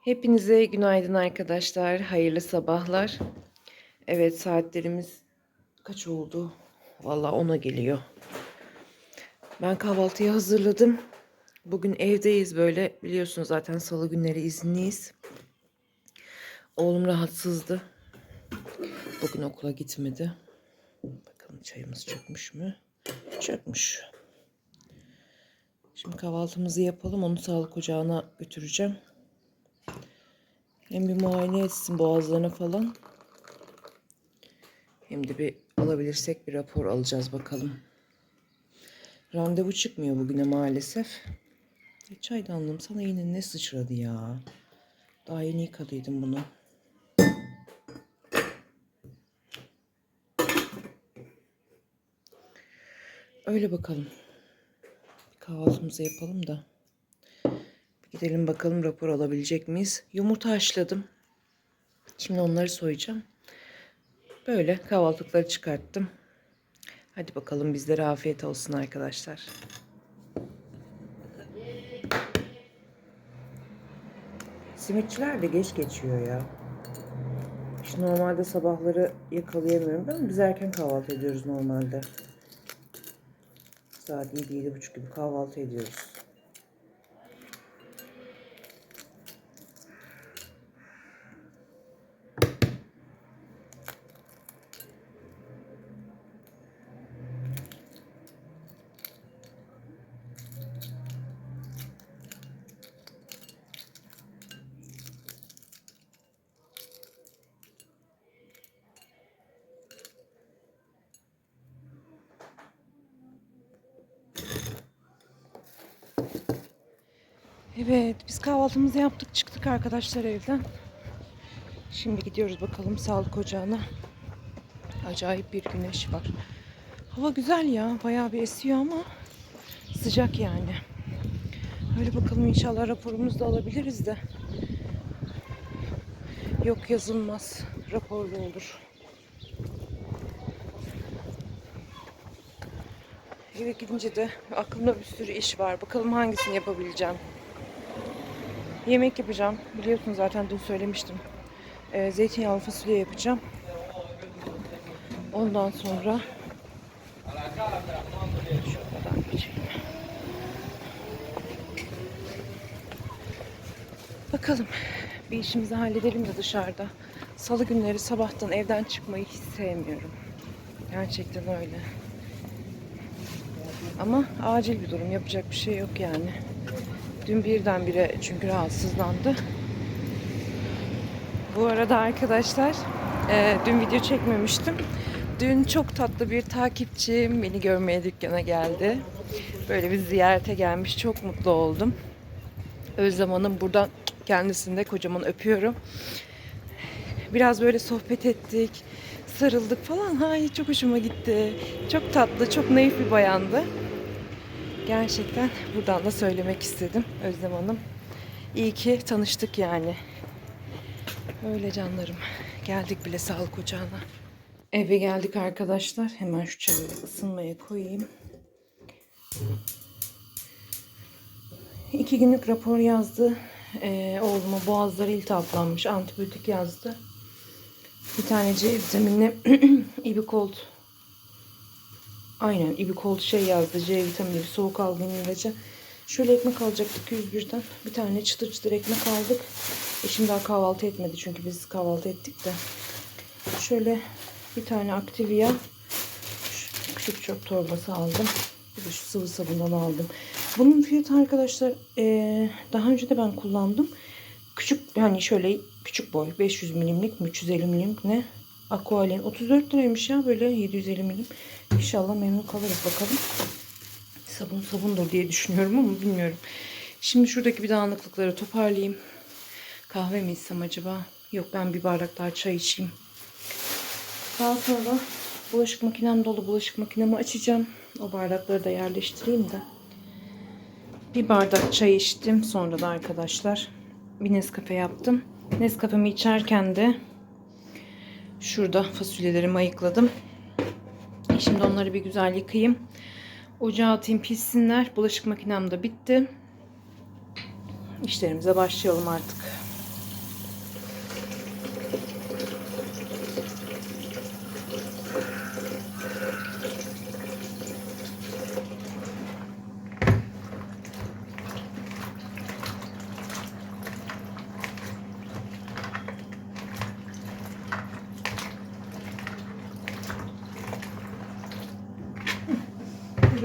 Hepinize günaydın arkadaşlar. Hayırlı sabahlar. Evet saatlerimiz kaç oldu? Vallahi ona geliyor. Ben kahvaltıyı hazırladım. Bugün evdeyiz böyle. Biliyorsunuz zaten salı günleri izinliyiz. Oğlum rahatsızdı. Bugün okula gitmedi. Bakalım çayımız çökmüş mü? Çökmüş. Şimdi kahvaltımızı yapalım. Onu sağlık ocağına götüreceğim. Hem bir muayene etsin boğazlarına falan. Hem de bir alabilirsek bir rapor alacağız bakalım. Randevu çıkmıyor bugüne maalesef. E, çaydanlığım sana yine ne sıçradı ya. Daha yeni yıkadıydım bunu. Öyle bakalım. Kahvaltımızı yapalım da. Gidelim bakalım rapor alabilecek miyiz? Yumurta haşladım. Şimdi onları soyacağım. Böyle kahvaltılıkları çıkarttım. Hadi bakalım bizlere afiyet olsun arkadaşlar. Simitçiler de geç geçiyor ya. İşte normalde sabahları yakalayamıyorum ben. Biz erken kahvaltı ediyoruz normalde. Saat 7-7.30 gibi kahvaltı ediyoruz. Evet, biz kahvaltımızı yaptık, çıktık arkadaşlar evden. Şimdi gidiyoruz bakalım sağlık ocağına. Acayip bir güneş var. Hava güzel ya, bayağı bir esiyor ama sıcak yani. Öyle bakalım inşallah raporumuzu da alabiliriz de. Yok yazılmaz, raporlu olur. Eve gidince de aklımda bir sürü iş var. Bakalım hangisini yapabileceğim. Yemek yapacağım. Biliyorsunuz zaten dün söylemiştim. Ee, zeytinyağlı fasulye yapacağım. Ondan sonra şuradan. Bakalım bir işimizi halledelim de dışarıda. Salı günleri sabahtan evden çıkmayı hiç sevmiyorum. Gerçekten öyle. Ama acil bir durum. Yapacak bir şey yok yani. Dün birdenbire çünkü rahatsızlandı. Bu arada arkadaşlar e, dün video çekmemiştim. Dün çok tatlı bir takipçim beni görmeye dükkana geldi. Böyle bir ziyarete gelmiş. Çok mutlu oldum. Özlem Hanım buradan kendisini de kocaman öpüyorum. Biraz böyle sohbet ettik. Sarıldık falan. Ay çok hoşuma gitti. Çok tatlı, çok naif bir bayandı. Gerçekten buradan da söylemek istedim Özlem Hanım. İyi ki tanıştık yani. Öyle canlarım. Geldik bile sağlık ocağına. Eve geldik arkadaşlar. Hemen şu çayı ısınmaya koyayım. İki günlük rapor yazdı. Ee, oğluma boğazları iltihaplanmış. Antibiyotik yazdı. Bir tane C vitaminli ibikolt Aynen ibikolt şey yazdı. C vitamini bir soğuk algın ilacı. Şöyle ekmek alacaktık 101'den. Bir tane çıtır çıtır ekmek aldık. Eşim daha kahvaltı etmedi çünkü biz kahvaltı ettik de. Şöyle bir tane Activia küçük çöp torbası aldım. Bir de şu sıvı sabundan aldım. Bunun fiyatı arkadaşlar ee, daha önce de ben kullandım. Küçük yani şöyle küçük boy 500 milimlik mi 350 milimlik ne? Aqualin 34 liraymış ya böyle 750 milim. İnşallah memnun kalırız bakalım. Sabun sabundur diye düşünüyorum ama bilmiyorum. Şimdi şuradaki bir dağınıklıkları toparlayayım. Kahve mi içsem acaba? Yok ben bir bardak daha çay içeyim. Daha sonra bulaşık makinem dolu. Bulaşık makinemi açacağım. O bardakları da yerleştireyim de. Bir bardak çay içtim. Sonra da arkadaşlar bir Nescafe yaptım. Nescafe'mi içerken de şurada fasulyelerimi ayıkladım. Şimdi onları bir güzel yıkayayım. Ocağa atayım pişsinler. Bulaşık makinem de bitti. İşlerimize başlayalım artık.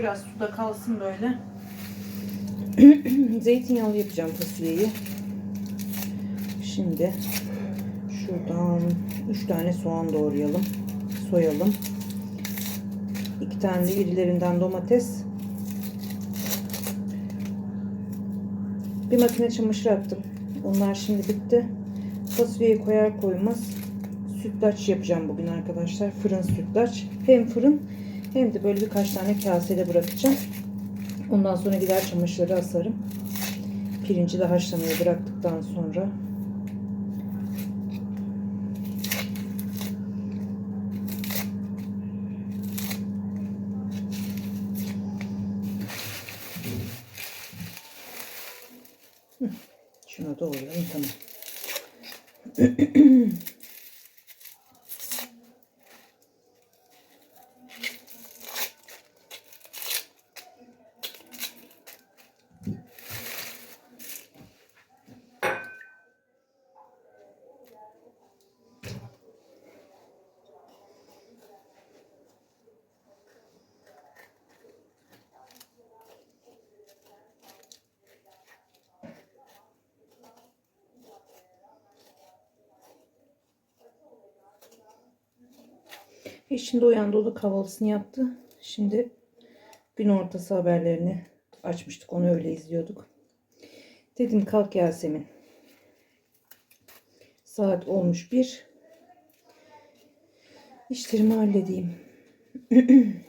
Biraz suda kalsın böyle. Zeytinyağlı yapacağım fasulyeyi. Şimdi şuradan 3 tane soğan doğrayalım. Soyalım. 2 tane de irilerinden domates. Bir makine çamaşır attım. Onlar şimdi bitti. Fasulyeyi koyar koymaz sütlaç yapacağım bugün arkadaşlar. Fırın sütlaç. Hem fırın hem de böyle birkaç tane kasede bırakacağım. Ondan sonra gider çamaşırları asarım. Pirinci de haşlamaya bıraktıktan sonra Şunu doğrayalım tamam. E şimdi uyandı o da kahvaltısını yaptı. Şimdi gün ortası haberlerini açmıştık. Onu öyle izliyorduk. Dedim kalk Yasemin. Saat olmuş bir. İşlerimi halledeyim.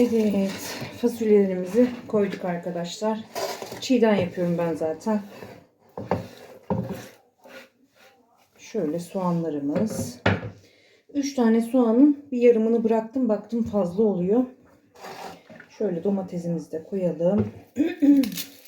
Evet, fasulyelerimizi koyduk arkadaşlar. Çiğden yapıyorum ben zaten. Şöyle soğanlarımız. 3 tane soğanın bir yarımını bıraktım. Baktım fazla oluyor. Şöyle domatesimizi de koyalım.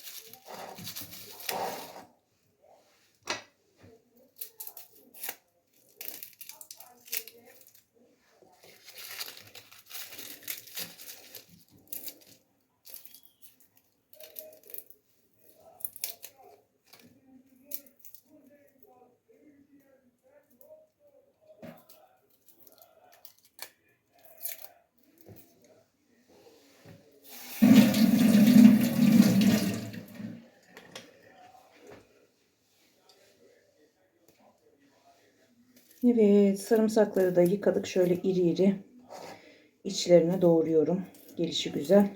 Evet, sarımsakları da yıkadık. Şöyle iri iri içlerine doğruyorum. Gelişi güzel.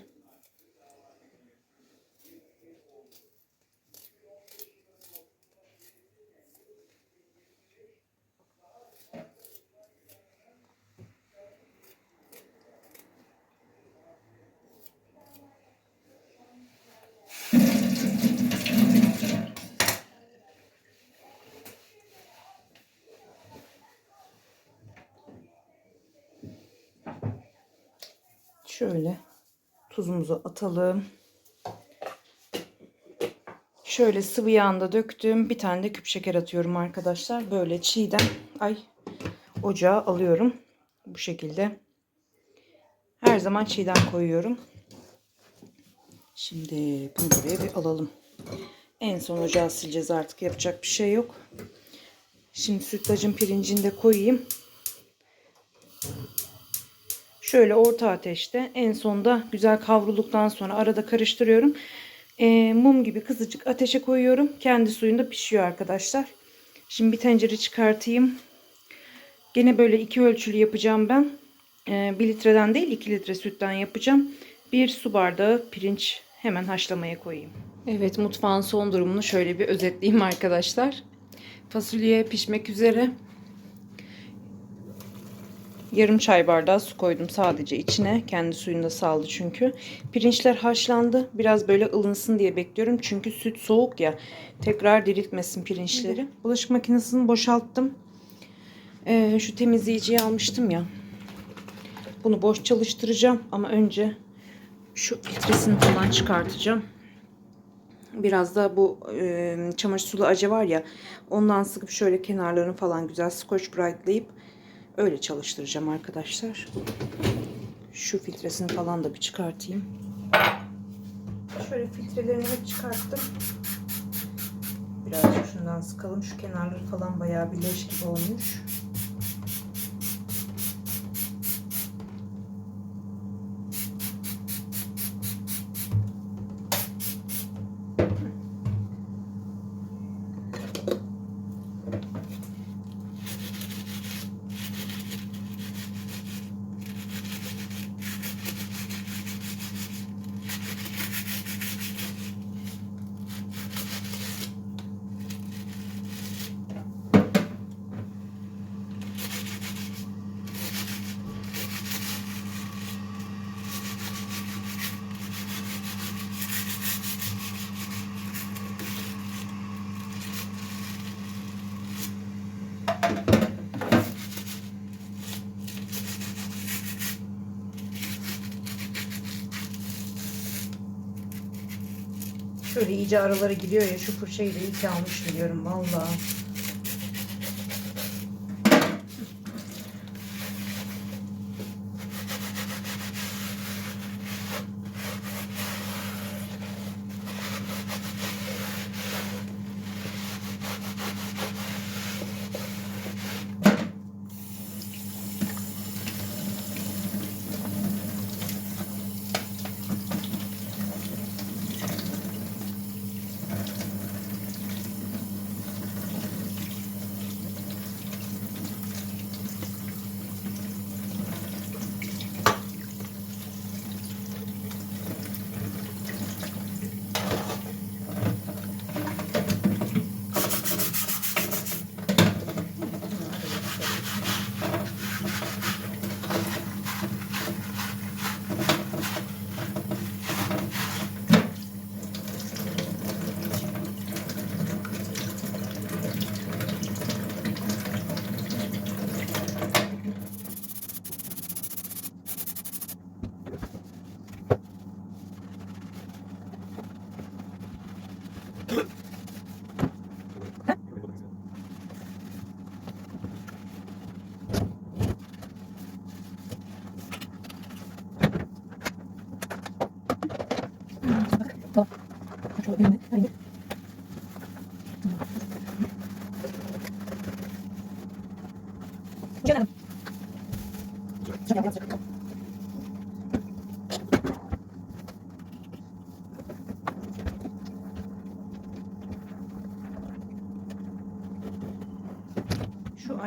Şöyle tuzumuzu atalım. Şöyle sıvı yağında döktüm. Bir tane de küp şeker atıyorum arkadaşlar. Böyle çiğden ay ocağa alıyorum. Bu şekilde. Her zaman çiğden koyuyorum. Şimdi bunu buraya bir alalım. En son ocağı sileceğiz artık. Yapacak bir şey yok. Şimdi sütlacın pirincini de koyayım. Şöyle orta ateşte en sonda güzel kavrulduktan sonra arada karıştırıyorum. Ee, mum gibi kızıcık ateşe koyuyorum. Kendi suyunda pişiyor arkadaşlar. Şimdi bir tencere çıkartayım. Gene böyle iki ölçülü yapacağım ben. Ee, 1 litreden değil 2 litre sütten yapacağım. Bir su bardağı pirinç hemen haşlamaya koyayım. Evet mutfağın son durumunu şöyle bir özetleyeyim arkadaşlar. Fasulye pişmek üzere. Yarım çay bardağı su koydum sadece içine. Kendi suyunu da saldı çünkü. Pirinçler haşlandı. Biraz böyle ılınsın diye bekliyorum. Çünkü süt soğuk ya. Tekrar diriltmesin pirinçleri. Bulaşık makinesini boşalttım. Ee, şu temizleyiciyi almıştım ya. Bunu boş çalıştıracağım. Ama önce şu filtresini falan çıkartacağım. Biraz da bu e, çamaşır sulu acı var ya. Ondan sıkıp şöyle kenarlarını falan güzel scotch brightlayıp öyle çalıştıracağım arkadaşlar. Şu filtresini falan da bir çıkartayım. Şöyle filtrelerini çıkarttım. Birazcık şundan sıkalım. Şu kenarları falan bayağı bir leş gibi olmuş. İyice aralara giriyor ya şu fırçayı da iyi ki almışım diyorum valla.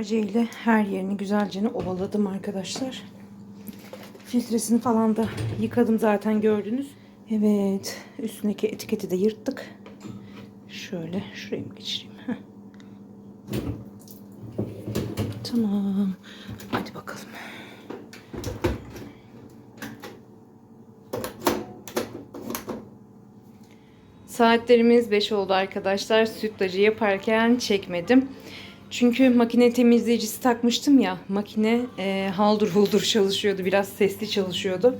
Aceyle her yerini güzelce ovaladım arkadaşlar. Filtresini falan da yıkadım zaten gördünüz. Evet üstündeki etiketi de yırttık. Şöyle şuraya mı geçireyim? Heh. Tamam. Hadi bakalım. Saatlerimiz 5 oldu arkadaşlar. Sütlacı yaparken çekmedim. Çünkü makine temizleyicisi takmıştım ya. Makine e, haldır huldur çalışıyordu. Biraz sesli çalışıyordu.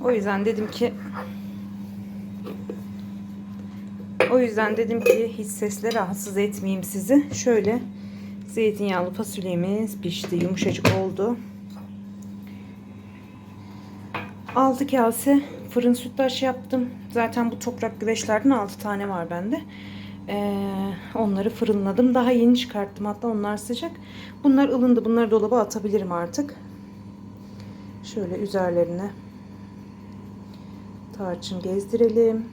O yüzden dedim ki o yüzden dedim ki hiç sesle rahatsız etmeyeyim sizi. Şöyle zeytinyağlı fasulyemiz pişti. Yumuşacık oldu. 6 kase fırın sütlaç yaptım. Zaten bu toprak güveçlerden 6 tane var bende. Ee, onları fırınladım. Daha yeni çıkarttım. Hatta onlar sıcak. Bunlar ılındı. Bunları dolaba atabilirim artık. Şöyle üzerlerine tarçın gezdirelim.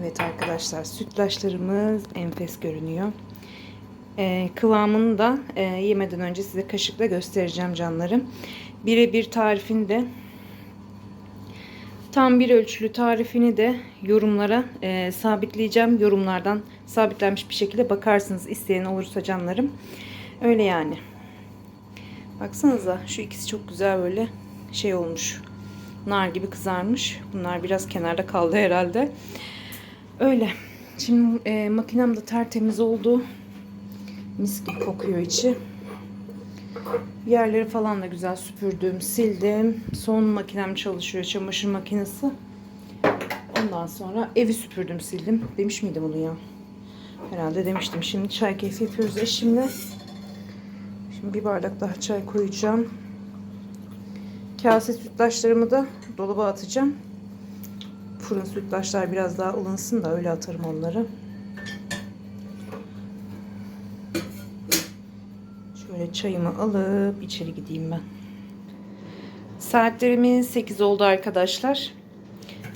Evet arkadaşlar sütlaçlarımız enfes görünüyor. Ee, kıvamını da e, yemeden önce size kaşıkla göstereceğim canlarım. Birebir tarifini de tam bir ölçülü tarifini de yorumlara e, sabitleyeceğim. Yorumlardan sabitlenmiş bir şekilde bakarsınız isteyen olursa canlarım. Öyle yani. Baksanıza şu ikisi çok güzel böyle şey olmuş. Nar gibi kızarmış. Bunlar biraz kenarda kaldı herhalde. Öyle. Şimdi e, makinem de tertemiz oldu. Mis gibi kokuyor içi. Yerleri falan da güzel süpürdüm, sildim. Son makinem çalışıyor, çamaşır makinesi. Ondan sonra evi süpürdüm, sildim. Demiş miydim bunu ya? Herhalde demiştim. Şimdi çay keyfi yapıyoruz eşimle. Şimdi bir bardak daha çay koyacağım. Kase sütlaçlarımı da dolaba atacağım. Fırın sütlaçlar biraz daha ılınsın da öyle atarım onları. Şöyle çayımı alıp içeri gideyim ben. Saatlerimiz 8 oldu arkadaşlar.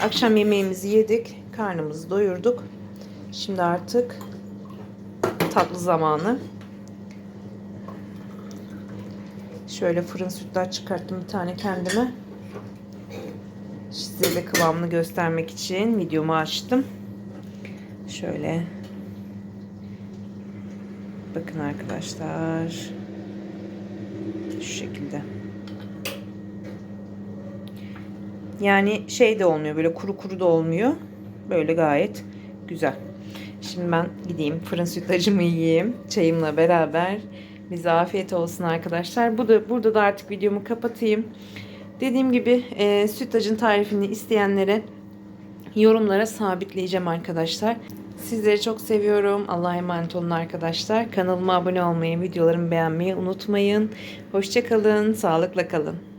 Akşam yemeğimizi yedik. Karnımızı doyurduk. Şimdi artık tatlı zamanı. Şöyle fırın sütlaç çıkarttım bir tane kendime. Size de kıvamını göstermek için videomu açtım. Şöyle. Bakın arkadaşlar. Şekilde. Yani şey de olmuyor. Böyle kuru kuru da olmuyor. Böyle gayet güzel. Şimdi ben gideyim fırın sütlacımı yiyeyim. Çayımla beraber. Bize afiyet olsun arkadaşlar. Bu da, burada da artık videomu kapatayım. Dediğim gibi e, sütlacın tarifini isteyenlere yorumlara sabitleyeceğim arkadaşlar. Sizleri çok seviyorum. Allah'a emanet olun arkadaşlar. Kanalıma abone olmayı, videolarımı beğenmeyi unutmayın. Hoşçakalın, sağlıkla kalın.